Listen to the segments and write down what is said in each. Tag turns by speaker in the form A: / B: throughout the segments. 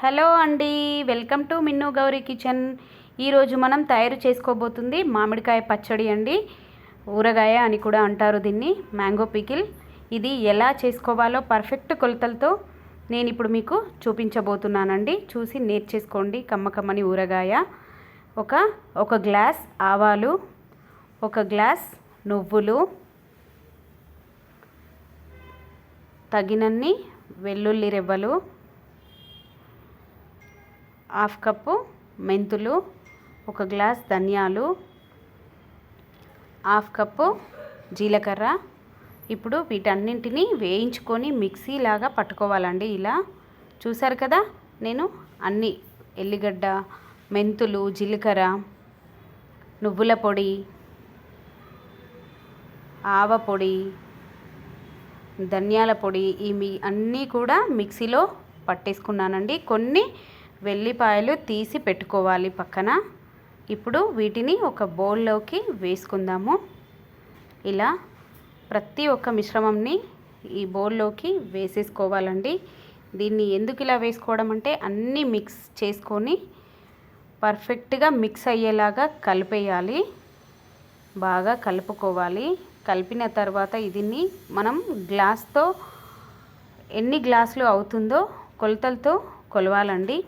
A: Hello అండి welcome to Minnu Gowri kitchen. ఈరోజు మనం తయారు చేసుకోబోతుంది మామిడికాయ పచ్చడి అండి. ఊరగాయ అని కూడా అంటారు దీన్ని మ్యాంగో పికిల్. ఇది ఎలా చేసుకోవాలో పర్ఫెక్ట్ కొలతలతో నేను ఇప్పుడు మీకు చూపించబోతున్నానండి. చూసి నేర్చేసుకోండి కమ్మకమ్మని ఊరగాయ. ఒక ఒక గ్లాస్ ఆవాలు ఒక గ్లాస్ నువ్వులు తగినన్ని వెల్లుల్లి రెవ్వలు హాఫ్ కప్పు మెంతులు ఒక గ్లాస్ ధనియాలు హాఫ్ కప్పు జీలకర్ర. ఇప్పుడు వీటన్నింటినీ వేయించుకొని మిక్సీ లాగా పట్టుకోవాలండి ఇలా. చూసారు కదా నేను అన్ని ఎల్లిగడ్డ మెంతులు జీలకర్ర నువ్వుల పొడి ఆవ పొడి ధనియాల పొడి ఈ మీ అన్నీ కూడా మిక్సీలో పట్టేసుకున్నానండి. కొన్ని వెల్లిపాయలు తీసి పెట్టుకోవాలి పక్కన. ఇప్పుడు వీటిని ఒక బౌల్లోకి వేసుకుందాము. ఇలా ప్రతి ఒక్క మిశ్రమంని ఈ బౌల్లోకి వేసేసుకోవాలండి. దీన్ని ఎందుకు ఇలా వేసుకోవడం అంటే అన్నీ మిక్స్ చేసుకొని పర్ఫెక్ట్గా మిక్స్ అయ్యేలాగా కలిపేయాలి. బాగా కలుపుకోవాలి. కలిపిన తర్వాత దీన్ని మనం గ్లాస్తో ఎన్ని గ్లాసులు అవుతుందో కొలతలతో కొలవాలండి.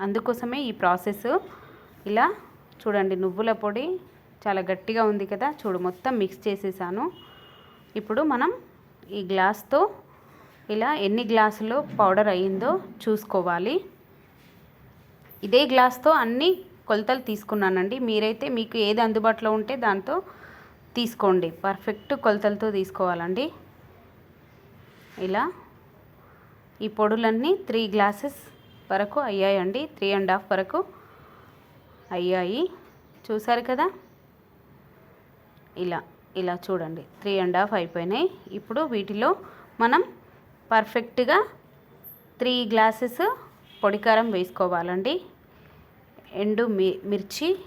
A: అందుకోసమే ఈ ప్రాసెస్ ఇలా చూడండి నువ్వుల పొడి చాలా గట్టిగా ఉంది కదా చూడు మొత్తం మిక్స్ చేసేసాను. ఇప్పుడు మనం ఈ గ్లాస్తో ఇలా ఎన్ని గ్లాసులు పౌడర్ అయ్యిందో చూసుకోవాలి. ఇదే గ్లాస్తో అన్ని కొలతలు తీసుకున్నానండి. మీరైతే మీకు ఏది అందుబాటులో ఉంటే దాంతో తీసుకోండి. పర్ఫెక్ట్ కొలతలతో తీసుకోవాలండి. ఇలా ఈ పొడులన్నీ త్రీ గ్లాసెస్ వరకు అయ్యాయండి. త్రీ అండ్ హాఫ్ వరకు అయ్యాయి. చూసారు కదా? ఇలా ఇలా చూడండి. త్రీ అండ్ హాఫ్ అయిపోయినాయి. ఇప్పుడు వీటిలో మనం పర్ఫెక్ట్గా త్రీ గ్లాసెస్ పొడికారం వేసుకోవాలండి. ఎండు మి మిర్చి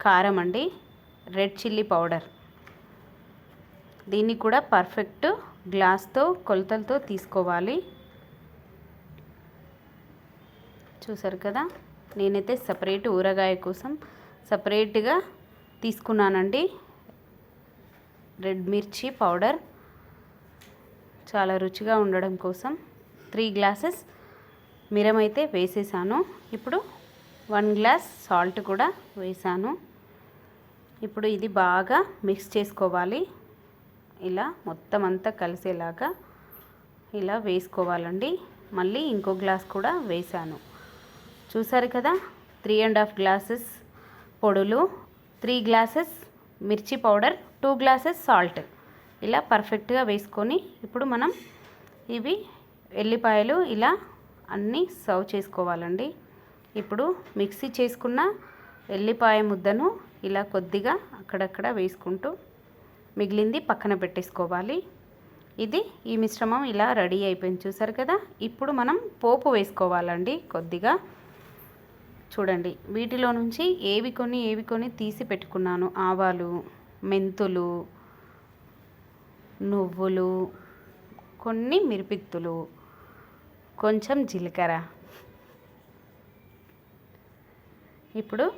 A: కారం అండి. Red chilli powder. దీన్ని కూడా పర్ఫెక్ట్ గ్లాస్తో కొలతలతో తీసుకోవాలి. చూసారు కదా? నేనైతే సపరేట్ ఊరగాయ కోసం సపరేట్గా తీసుకున్నానండి. రెడ్ మిర్చి పౌడర్. చాలా రుచిగా ఉండడం కోసం త్రీ గ్లాసెస్ మిరమైతే వేసేసాను. ఇప్పుడు వన్ గ్లాస్ సాల్ట్ కూడా వేసాను. ఇప్పుడు ఇది బాగా మిక్స్ చేసుకోవాలి. ఇలా మొత్తం అంతా కలిసేలాగా ఇలా వేసుకోవాలండి. మళ్ళీ ఇంకో గ్లాస్ కూడా వేసాను. చూసారు కదా? త్రీ అండ్ హాఫ్ గ్లాసెస్ పొడులు త్రీ గ్లాసెస్ మిర్చి పౌడర్ టూ గ్లాసెస్ సాల్ట్. ఇలా పర్ఫెక్ట్గా వేసుకొని ఇప్పుడు మనం ఇవి ఎల్లిపాయలు ఇలా అన్నీ సర్వ్ చేసుకోవాలండి. ఇప్పుడు మిక్సీ చేసుకున్న ఎల్లిపాయ ముద్దను ఇలా కొద్దిగా అక్కడక్కడ వేసుకుంటూ మిగిలింది పక్కన పెట్టేసుకోవాలి. ఇది ఈ మిశ్రమం ఇలా రెడీ అయిపోయింది చూసారు కదా? ఇప్పుడు మనం పోపు వేసుకోవాలండి కొద్దిగా. చూడండి. వీటిలో నుంచి ఏవి కొన్ని ఏవి కొన్ని తీసి పెట్టుకున్నాను. ఆవాలు మెంతులు నువ్వులు కొన్ని మిరిపిత్తులు కొంచెం జీలకర్ర. ఇప్పుడు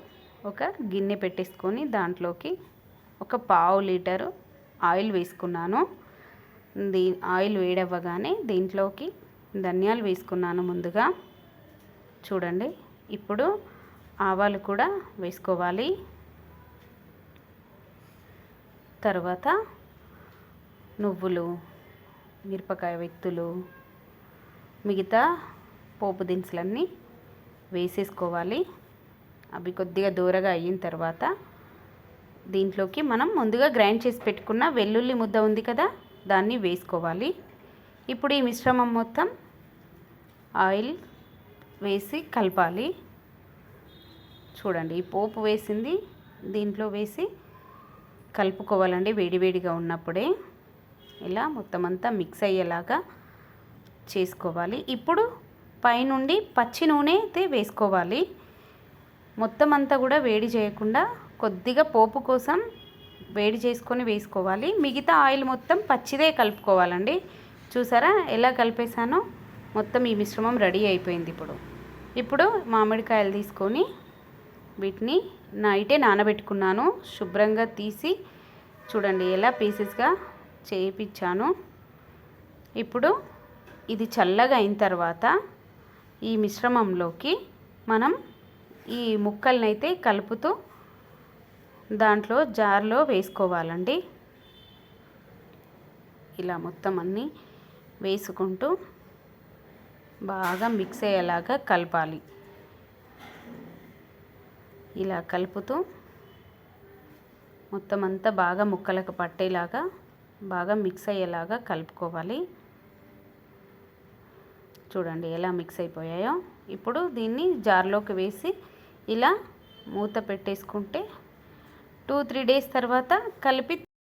A: ఒక గిన్నె పెట్టేసుకొని దాంట్లోకి ఒక పావు లీటరు ఆయిల్ వేసుకున్నాను. దీ ఆయిల్ వేడవ్వగానే దీంట్లోకి ధనియాలు వేసుకున్నాను ముందుగా. చూడండి. ఇప్పుడు ఆవాలు కూడా వేసుకోవాలి. తర్వాత నువ్వులు మిరపకాయ వ్యక్తులు మిగతా పోపు దినుసులన్నీ వేసేసుకోవాలి. అవి కొద్దిగా దూరగా అయిన తర్వాత దీంట్లోకి మనం ముందుగా గ్రైండ్ చేసి పెట్టుకున్న వెల్లుల్లి ముద్ద ఉంది కదా దాన్ని వేసుకోవాలి. ఇప్పుడు ఈ మిశ్రమం మొత్తం ఆయిల్ వేసి కలపాలి. చూడండి ఈ పోపు వేసింది దీంట్లో వేసి కలుపుకోవాలండి వేడివేడిగా ఉన్నప్పుడే. ఇలా మొత్తం అంతా మిక్స్ అయ్యేలాగా చేసుకోవాలి. ఇప్పుడు పైనుండి పచ్చి నూనె అయితే వేసుకోవాలి. మొత్తం అంతా కూడా వేడి చేయకుండా కొద్దిగా పోపు కోసం వేడి చేసుకొని వేసుకోవాలి. మిగతా ఆయిల్ మొత్తం పచ్చిదే కలుపుకోవాలండి. చూసారా ఎలా కలిపేసానో మొత్తం ఈ మిశ్రమం రెడీ అయిపోయింది ఇప్పుడు. ఇప్పుడు మామిడికాయలు తీసుకొని వీటిని నైటే నానబెట్టుకున్నాను. శుభ్రంగా తీసి చూడండి ఎలా పీసెస్గా చేయించాను. ఇప్పుడు ఇది చల్లగా అయిన తర్వాత ఈ మిశ్రమంలోకి మనం ఈ ముక్కలనైతే కలుపుతూ దాంట్లో జార్లో వేసుకోవాలండి. ఇలా మొత్తం అన్నీ వేసుకుంటూ బాగా మిక్స్ అయ్యేలాగా కలపాలి. ఇలా కలుపుతూ మొత్తం అంతా బాగా ముక్కలకు పట్టేలాగా బాగా మిక్స్ అయ్యేలాగా కలుపుకోవాలి. చూడండి ఎలా మిక్స్ అయిపోయాయో. ఇప్పుడు దీన్ని జార్లోకి వేసి ఇలా మూత పెట్టేసుకుంటే టూ త్రీ డేస్ తర్వాత కలిపి